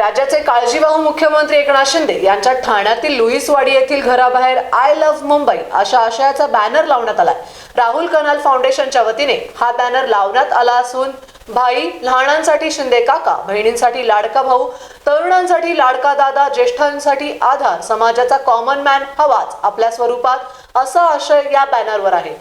राज्याचे काळजीवाहू मुख्यमंत्री एकनाथ शिंदे यांच्या ठाण्यातील लुईसवाडी येथील घराबाहेर आय लव्ह मुंबई अशा आशयाचा बॅनर लावण्यात आलाय. राहुल कनाल फाउंडेशनच्या वतीने हा बॅनर लावण्यात आला असून भाई लहानांसाठी शिंदे काका बहिणींसाठी लाडका भाऊ तरुणांसाठी लाडका दादा ज्येष्ठांसाठी आधार समाजाचा कॉमन मॅन हवाच आपल्या स्वरूपात असा आशय या बॅनरवर आहे.